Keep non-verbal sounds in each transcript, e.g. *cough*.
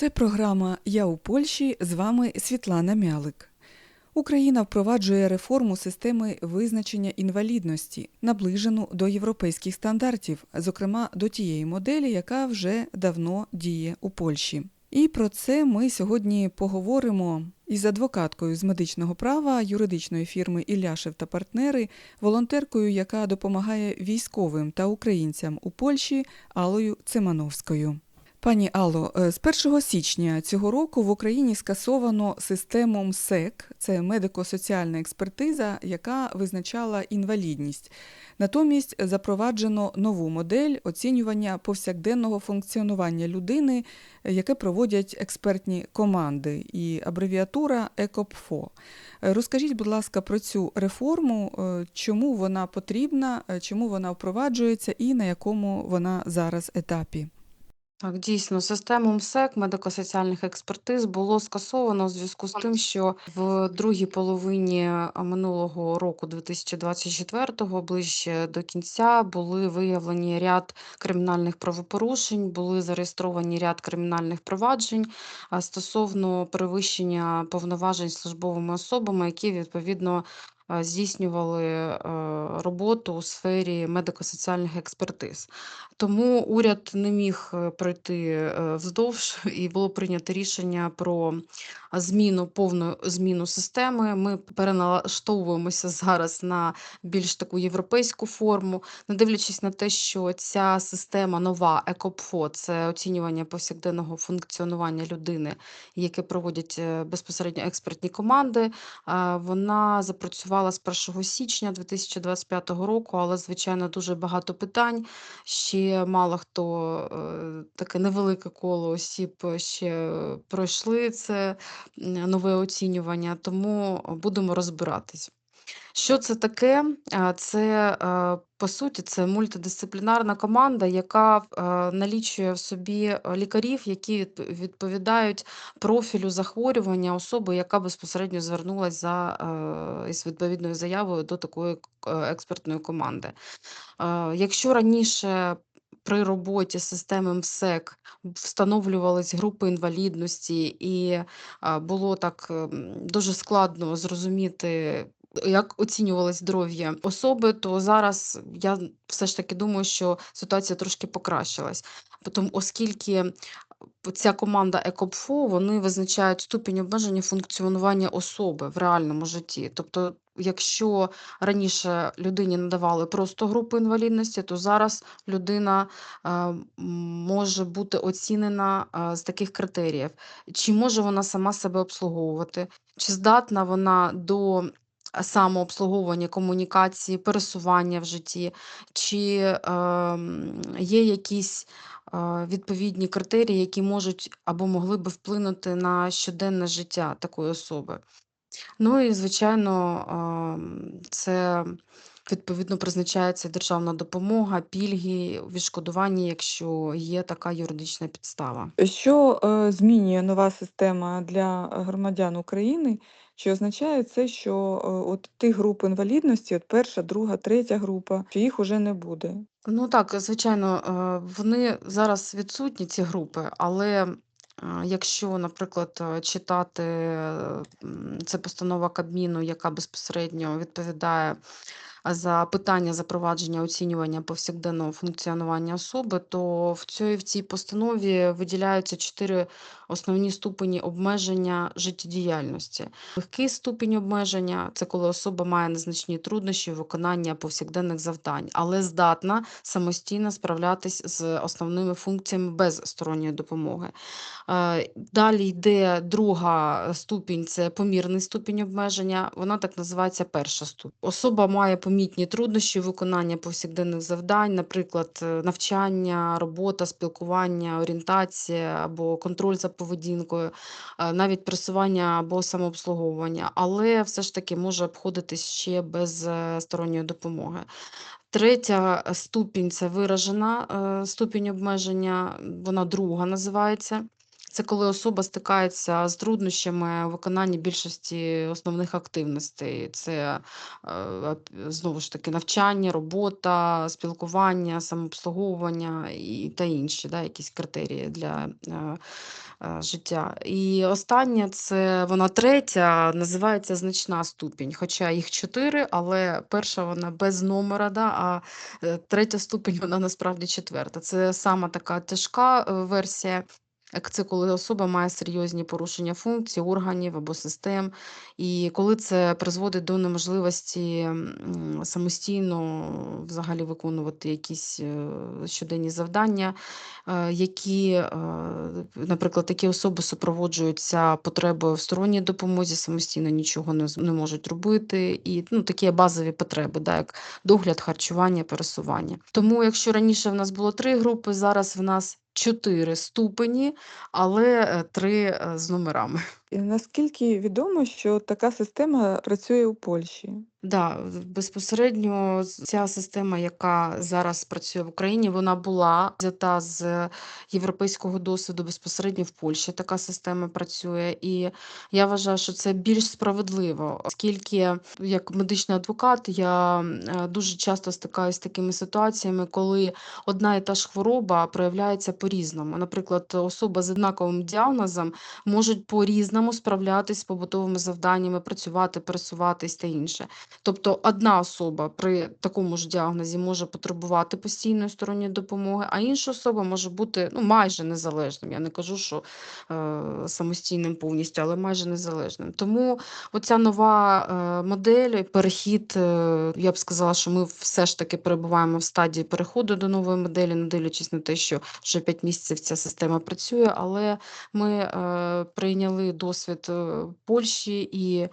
Це програма Я у Польщі. З вами Світлана Мялик. Україна впроваджує реформу системи визначення інвалідності, наближену до європейських стандартів, зокрема до тієї моделі, яка вже давно діє у Польщі. І про це ми сьогодні поговоримо із адвокаткою з медичного права юридичної фірми Ілляшев та партнери, волонтеркою, яка допомагає військовим та українцям у Польщі Алою Цимановською. Пані Алло, е, з 1 січня цього року в Україні скасовано систему МСЕК, це медико-соціальна експертиза, яка визначала інвалідність. Натомість запроваджено нову модель оцінювання повсякденного функціонування людини, яке проводять експертні команди, і абревіатура ЕКОПФО. Е, Розкажіть, будь ласка, про цю реформу, е, чому вона потрібна, чому вона впроваджується і на якому вона зараз етапі. Так, дійсно, систему МСЕК медико-соціальних експертиз було скасовано у зв'язку з тим, що в другій половині минулого року, 2024-го, ближче до кінця, були виявлені ряд кримінальних правопорушень, були зареєстровані ряд кримінальних проваджень стосовно перевищення повноважень службовими особами, які відповідно здійснювали е, роботу у сфері медико-соціальних експертиз. Тому уряд не міг е, пройти е, вздовж, *laughs* і було прийнято рішення про зміну, повну зміну системи. Ми переналаштовуємося зараз на більш таку європейську форму, не дивлячись на те, що ця система нова ЕКОПФО, це оцінювання повсякденного функціонування людини, яке проводять безпосередньо експертні команди. Вона запрацювала з 1 січня 2025 року, але звичайно дуже багато питань. Ще мало хто е, таке невелике коло осіб ще пройшли це нове оцінювання, тому будемо розбиратись. Що це таке? Це е, по суті це мультидисциплінарна команда, яка е, налічує в собі е, лікарів, які відповідають профілю захворювання особи, яка безпосередньо звернулася за е, із відповідною заявою до такої е, експертної команди. Е, Якщо раніше при роботі системи МСЕК встановлювались групи інвалідності, і було так ем, дуже складно зрозуміти, як оцінювалось здоров'я особи, то зараз я все ж таки думаю, що ситуація трошки покращилась. Потім, оскільки ця команда ЕКОПФО, вони визначають ступінь обмеження функціонування особи в реальному житті. Тобто, якщо раніше людині надавали просто групу інвалідності, то зараз людина е, може бути оцінена е, з таких критеріїв: чи може вона сама себе обслуговувати, чи здатна вона до самообслуговування, комунікації, пересування в житті, чи е, є якісь е, відповідні критерії, які можуть або могли би вплинути на щоденне життя такої особи. Ну і звичайно, ам, це відповідно призначається державна допомога, пільги, відшкодування, якщо є така юридична підстава. Що е, змінює нова система для громадян України? Чи означає це, що е, от тих груп інвалідності, от перша, друга, третя група, що їх уже не буде? Ну так, звичайно, е, вони зараз відсутні, ці групи, але е, якщо, наприклад, читати це постанова Кабміну, яка безпосередньо відповідає за питання запровадження оцінювання повсякденного функціонування особи, то в цій, в цій постанові виділяються чотири основні ступені обмеження життєдіяльності. Легкий ступінь обмеження це коли особа має незначні труднощі в виконанні повсякденних завдань, але здатна самостійно справлятись з основними функціями без сторонньої допомоги. Е, Далі йде друга ступінь це помірний ступінь обмеження. Вона так називається перша ступінь. Особа має помітні труднощі в виконанні повсякденних завдань, наприклад, е, навчання, робота, спілкування, орієнтація або контроль за поведінкою, е, навіть пресування або самообслуговування, але все ж таки може обходитись ще без е, сторонньої допомоги. Третя ступінь це виражена ступінь обмеження, вона друга називається. Це коли особа стикається з труднощами у виконанні більшості основних активностей. Це е, знову ж таки навчання, робота, спілкування, самообслуговування і та інші, да, якісь критерії для е, е, життя. І остання це вона третя, називається значна ступінь. Хоча їх чотири, але перша вона без номера, да, а третя ступінь вона насправді четверта. Це сама така тяжка версія. Це коли особа має серйозні порушення функцій, органів або систем, і коли це призводить до неможливості самостійно взагалі виконувати якісь е, щоденні завдання, е, які, е, наприклад, такі особи супроводжуються потребою в сторонній допомозі, самостійно нічого не можуть робити, і ну, такі базові потреби, да, як догляд, харчування, пересування. Тому, якщо раніше в нас було три групи, зараз в нас чотири ступені, але е, три е, з номерами. Наскільки відомо, що така система працює у Польщі? Да, безпосередньо ця система, яка зараз працює в Україні, вона була взята з європейського досвіду безпосередньо в Польщі. Така система працює, і я вважаю, що це більш справедливо, оскільки як медичний адвокат я е, дуже часто стикаюся з такими ситуаціями, коли одна і та ж хвороба проявляється по-різному. Наприклад, особа з однаковим діагнозом можуть по-різному справлятись з побутовими завданнями, працювати, пересуватись та інше. Тобто одна особа при такому ж діагнозі може потребувати постійної сторонньої допомоги, а інша особа може бути ну, майже незалежним. Я не кажу, що е, самостійним повністю, але майже незалежним. Тому оця нова е, модель, перехід, е, я б сказала, що ми все ж таки перебуваємо в стадії переходу до нової моделі, не дивлячись на те, що вже 5 місяців ця система працює, але ми е, прийняли досвід е, Польщі, і е,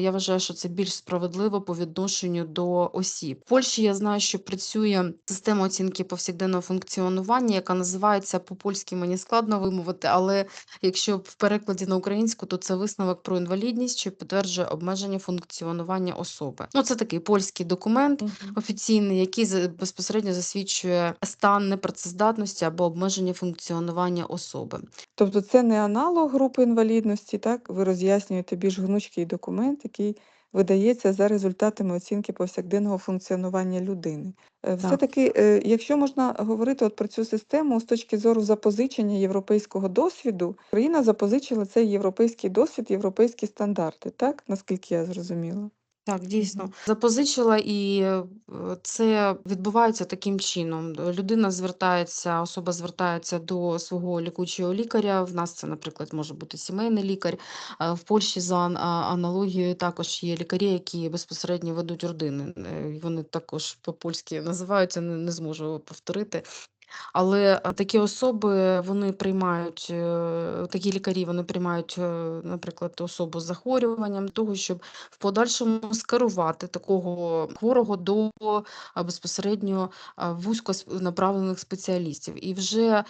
я вважаю, що це більш справедливо по відношенню до осіб. В Польщі я знаю, що працює система оцінки повсякденного функціонування, яка називається по-польськи мені складно вимовити, але якщо в перекладі на українську, то це висновок про інвалідність, що підтверджує обмеження функціонування особи. Ну, це такий польський документ офіційний, який безпосередньо засвідчує стан непрацездатності або обмеження функціонування особи. Тобто це не аналог групи інвалідності, так? Ви роз'яснюєте більш гнучкий документ, який видається за результатами оцінки повсякденного функціонування людини. Е, Все-таки, е, якщо можна говорити от про цю систему з точки зору запозичення європейського досвіду, Україна запозичила цей європейський досвід, європейські стандарти, так? Наскільки я зрозуміла? Так, дійсно. Запозичила, і е, це відбувається таким чином. Людина звертається, особа звертається до свого лікуючого лікаря. В нас це, наприклад, може бути сімейний лікар. В Польщі за аналогією також є лікарі, які безпосередньо ведуть родини. Е, Вони також по-польськи називаються, не, не зможу повторити. Але е, такі особи вони приймають, е, такі лікарі вони приймають, е, наприклад, особу з захворюванням того, щоб в подальшому скерувати такого хворого до безпосередньо а, вузьконаправлених спеціалістів. І вже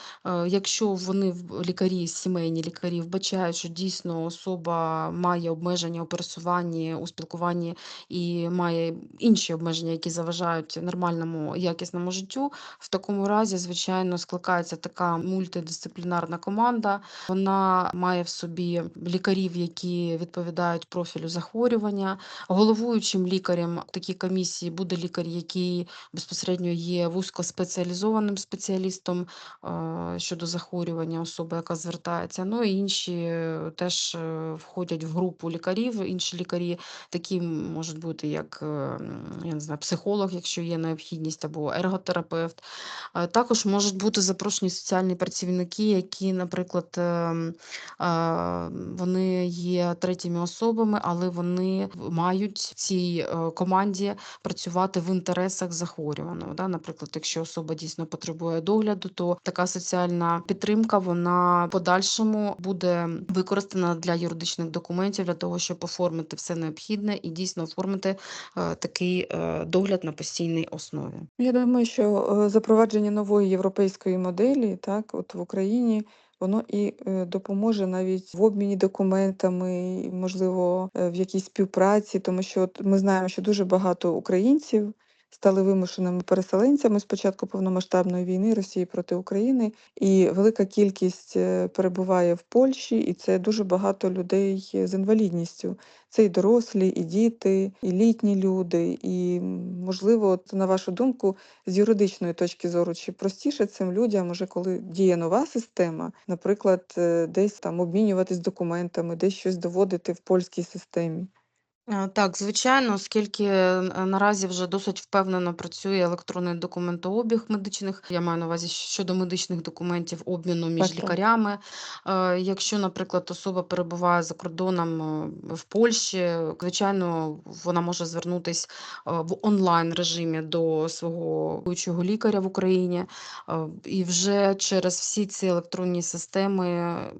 якщо вони лікарі, сімейні лікарі вбачають, що дійсно особа має обмеження у пересуванні, у спілкуванні і має інші обмеження, які заважають нормальному якісному життю, в такому разі, звичайно, скликається така мультидисциплінарна команда. Вона має в собі лікарів, які відповідають профілю захворювання. Головуючим лікарем в такій комісії буде лікар, який безпосередньо є вузькоспеціалізованим спеціалістом е, щодо захворювання особи, яка звертається. Ну і інші е, теж е, входять в групу лікарів. Інші лікарі такі можуть бути, як е, я не знаю, психолог, якщо є необхідність, або ерготерапевт. Е, Також можуть бути запрошені соціальні працівники, які, наприклад, ем, вони є третіми особами, але вони мають цій е, команді працювати в інтересах захворюваного. Наприклад, якщо особа дійсно потребує догляду, то така соціальна підтримка вона в подальшому буде використана для юридичних документів для того, щоб оформити все необхідне і дійсно оформити е, такий е, догляд на постійній основі. Я думаю, що запровадження нової європейської моделі, так, от в Україні, воно і е, допоможе навіть в обміні документами, можливо, е, в якійсь співпраці, тому що от ми знаємо, що дуже багато українців стали вимушеними переселенцями з початку повномасштабної війни Росії проти України, і велика кількість е, перебуває в Польщі, і це дуже багато людей з інвалідністю. Це і дорослі, і діти, і літні люди. І можливо, от, на вашу думку, з юридичної точки зору, чи простіше цим людям, уже коли діє нова система, наприклад, е, десь там обмінюватись документами, десь щось доводити в польській системі? Е, Так, звичайно, оскільки е, наразі вже досить впевнено працює електронний документообіг медичних, я маю на увазі щодо медичних документів обміну між Так, так. лікарями. Е, Якщо, наприклад, особа перебуває за кордоном е, в Польщі, звичайно, вона може звернутись е, в онлайн режимі до свого головуючого лікаря в Україні, Е, і вже через всі ці електронні системи м,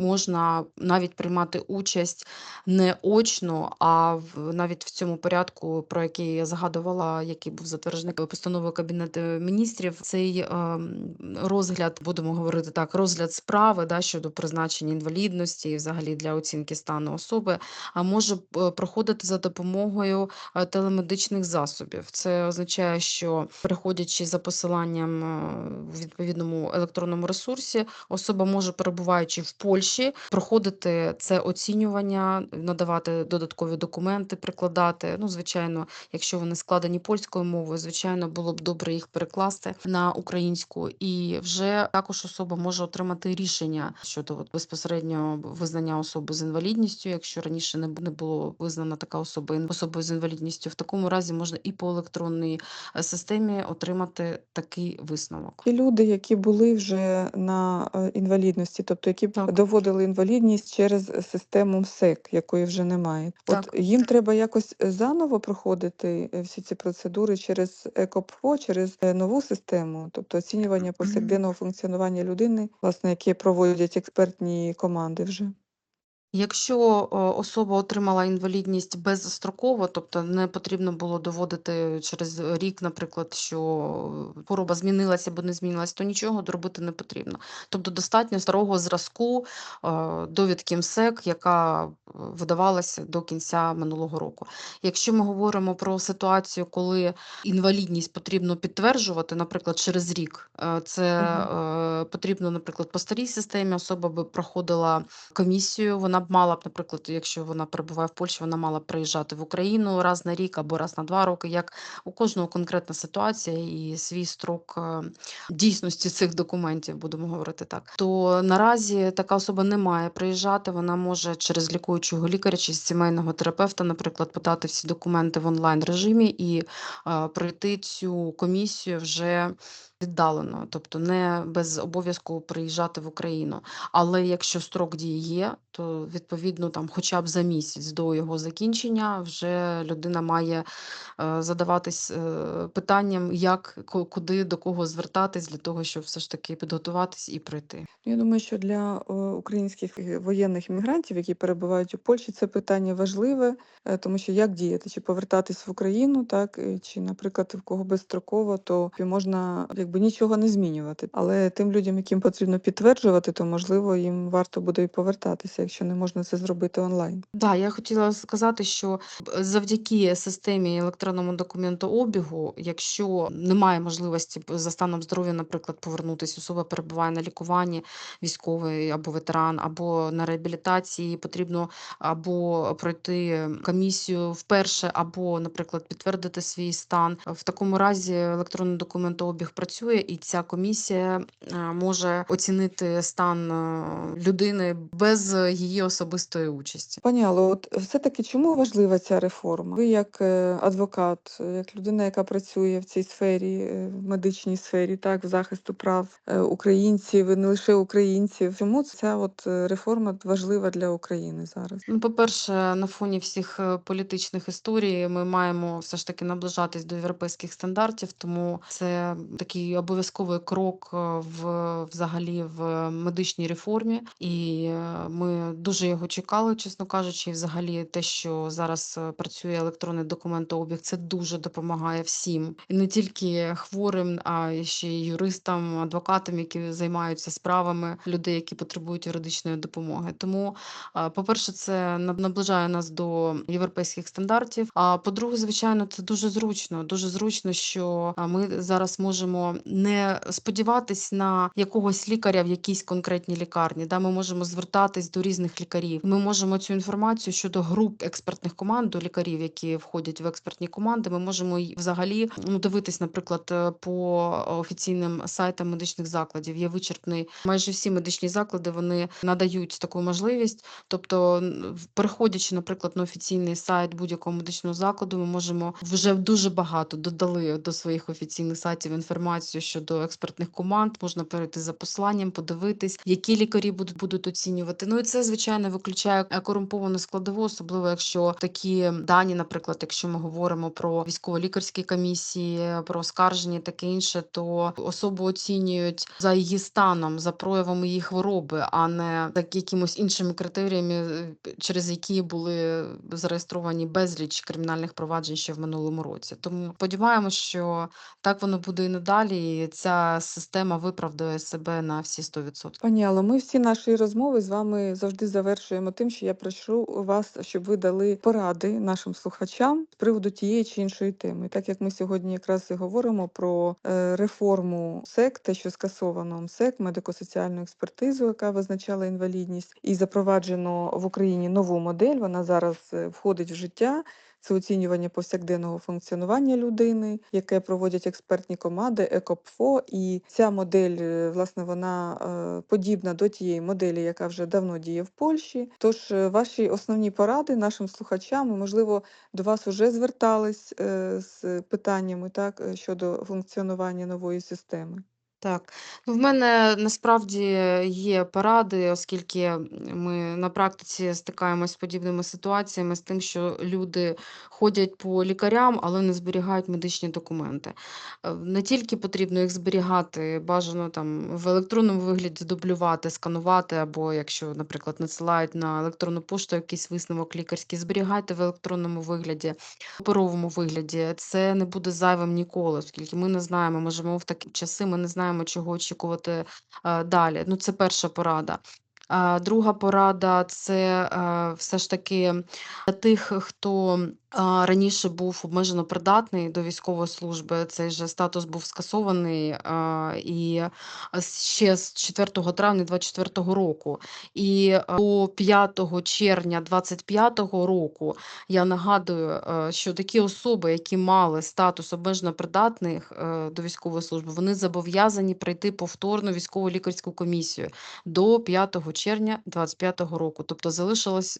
можна навіть приймати участь не очно, а навіть в цьому порядку, про який я згадувала, який був затверджений постановою Кабінету Міністрів, цей ем, розгляд, будемо говорити так, розгляд справи да, щодо призначення інвалідності і взагалі для оцінки стану особи, а може е, проходити за допомогою е, телемедичних засобів. Це означає, що переходячи за посиланням е, в відповідному електронному ресурсі, особа може, перебуваючи в Польщі, проходити це оцінювання, надавати додаткові документи, прикладати. Ну, звичайно, якщо вони складені польською мовою, звичайно, було б добре їх перекласти на українську. І вже також особа може отримати рішення щодо от, безпосередньо визнання особи з інвалідністю, якщо раніше не було визнана така особа особою з інвалідністю. В такому разі можна і по електронній е, системі отримати такий висновок. Ті люди, які були вже на е, інвалідності, тобто які Так. доводили інвалідність через систему МСЕК, якої вже немає. От Так. Їм треба якось е, заново проходити е, всі ці процедури через ЕКОПФО, через е, нову систему, тобто оцінювання повсякденного функціонування людини, власне, яке проводять експертні команди вже. Якщо особа отримала інвалідність безстроково, тобто не потрібно було доводити через рік, наприклад, що хвороба змінилася або не змінилась, то нічого робити не потрібно. Тобто достатньо старого зразку е, довідки МСЕК, яка е, видавалася до кінця минулого року. Якщо ми говоримо про ситуацію, коли інвалідність потрібно підтверджувати, наприклад, через рік, е, це е, потрібно, наприклад, по старій системі особа би проходила комісію. Вона б мала б, наприклад, якщо вона перебуває в Польщі, вона мала б приїжджати в Україну раз на рік або раз на два роки. Як у кожного конкретна ситуація і свій строк е, дійсності цих документів, будемо говорити так. То наразі така особа не має приїжджати. Вона може через лікуючого лікаря чи сімейного терапевта, наприклад, подати всі документи в онлайн режимі і е, пройти цю комісію вже віддалено, тобто не без обов'язку приїжджати в Україну. Але якщо строк дії є, то відповідно там, хоча б за місяць до його закінчення, вже людина має е, задаватись е, питанням, як куди до кого звертатись для того, щоб все ж таки підготуватись і пройти. Ну, Я думаю, що для українських е, воєнних іммігрантів, які перебувають у Польщі, це питання важливе, тому що як діяти, чи повертатись в Україну, так чи, наприклад, в кого безстроково, то можна якби нічого не змінювати. Але тим людям, яким потрібно підтверджувати, то можливо їм варто буде і повертатися, якщо не можна це зробити онлайн. Да, я хотіла сказати, що завдяки системі електронному документообігу, якщо немає можливості за станом здоров'я, наприклад, повернутися, особа перебуває на лікуванні, військовий або ветеран, або на реабілітації, потрібно або пройти комісію вперше, або, наприклад, підтвердити свій стан. В такому разі електронний документообіг працює, і ця комісія е, може оцінити стан е, людини без її особистої участі. Пані Алло, от все-таки чому важлива ця реформа? Ви як е, адвокат, як людина, яка працює в цій сфері, е, в медичній сфері, так, в захисту прав е, українців, і не лише українців. Чому ця от реформа важлива для України зараз? Ну, по-перше, на фоні всіх політичних історій ми маємо все ж таки наближатись до європейських стандартів, тому це такий обов'язковий крок в взагалі в медичній реформі, і ми дуже дуже його чекали, чесно кажучи. І взагалі те, що зараз е, працює електронний документообіг, це дуже допомагає всім. І не тільки хворим, а ще й юристам, адвокатам, які займаються справами людей, які потребують юридичної допомоги. Тому, по-перше, це наближає нас до європейських стандартів. А по-друге, звичайно, це дуже зручно. Дуже зручно, що ми зараз можемо не сподіватись на якогось лікаря в якійсь конкретній лікарні. Да, ми можемо звертатись до різних лікарів. Ми можемо цю інформацію щодо груп експертних команд, до лікарів, які входять в експертні команди. Ми можемо взагалі ну, дивитись, наприклад, е, по офіційним сайтам медичних закладів. Є вичерпний. Майже всі медичні заклади вони надають таку можливість. Тобто, переходячи, наприклад, на офіційний сайт будь-якого медичного закладу, ми можемо вже дуже багато додали до своїх офіційних сайтів інформацію щодо експертних команд. Можна перейти за посиланням, подивитись, які лікарі будуть, будуть оцінювати. Ну і це звичайно виключає е, корумповану складову, особливо якщо такі дані, наприклад, якщо ми говоримо про військово-лікарські комісії, про оскарження, і таке інше, то особу оцінюють за її станом, за проявами її хвороби, а не за якимось іншими критеріями, е, через які були зареєстровані безліч кримінальних проваджень ще в минулому році. Тому сподіваємося, що так воно буде і надалі. І ця система виправдає себе на всі 100%. Пані Алло, ми всі наші розмови з вами завжди завершуємо тим, що я прошу вас, щоб ви дали поради нашим слухачам з приводу тієї чи іншої теми. Так як ми сьогодні якраз і говоримо про е, реформу СЕК, те, що скасовано МСЕК, медико-соціальну експертизу, яка визначала інвалідність, і запроваджено в Україні нову модель. Вона зараз е, входить в життя. Це оцінювання повсякденного функціонування людини, яке проводять експертні команди ЕКОПФО. І ця модель, е, власне, вона е, подібна до тієї моделі, яка вже давно діє в Польщі. Тож е, ваші основні поради нашим слухачам, можливо, до вас вже звертались з питаннями так щодо функціонування нової системи. Так, ну в мене насправді є поради, оскільки ми на практиці стикаємось з подібними ситуаціями, з тим, що люди ходять по лікарям, але не зберігають медичні документи. Е, Не тільки потрібно їх зберігати, бажано там в електронному вигляді дублювати, сканувати, або якщо, наприклад, надсилають на електронну пошту якийсь висновок лікарський, зберігайте в електронному вигляді, в паперовому вигляді. Це не буде зайвим ніколи, оскільки ми не знаємо, ми живемо в такі часи, ми не знаємо, чого очікувати е, далі. Ну, це перша порада. А друга порада це е, все ж таки для тих, хто раніше був обмежено придатний до військової служби. Цей же статус був скасований і ще з 4 травня 2024 року. І е, до 5 червня 2025 року я нагадую, е, що такі особи, які мали статус обмежено придатних е, до військової служби, вони зобов'язані пройти повторну військово лікарську комісію до 5 червня 2025 року. Тобто залишилось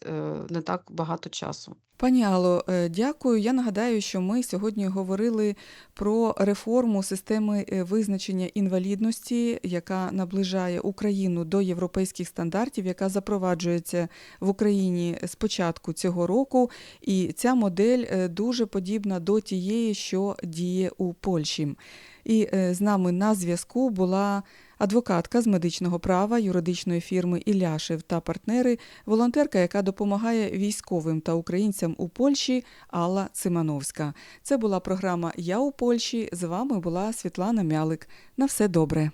не так багато часу. Пані Алло, дякую. Я нагадаю, що ми сьогодні говорили про реформу системи е, визначення інвалідності, яка наближає Україну до європейських стандартів, яка запроваджується в Україні з початку цього року. І ця модель е, дуже подібна до тієї, що діє у Польщі. І е, з нами на зв'язку була адвокатка з медичного права юридичної фірми Іляшев та партнери, волонтерка, яка допомагає військовим та українцям у Польщі Алла Цимановська. Це була програма Я у Польщі. З вами була Світлана Мялик. На все добре.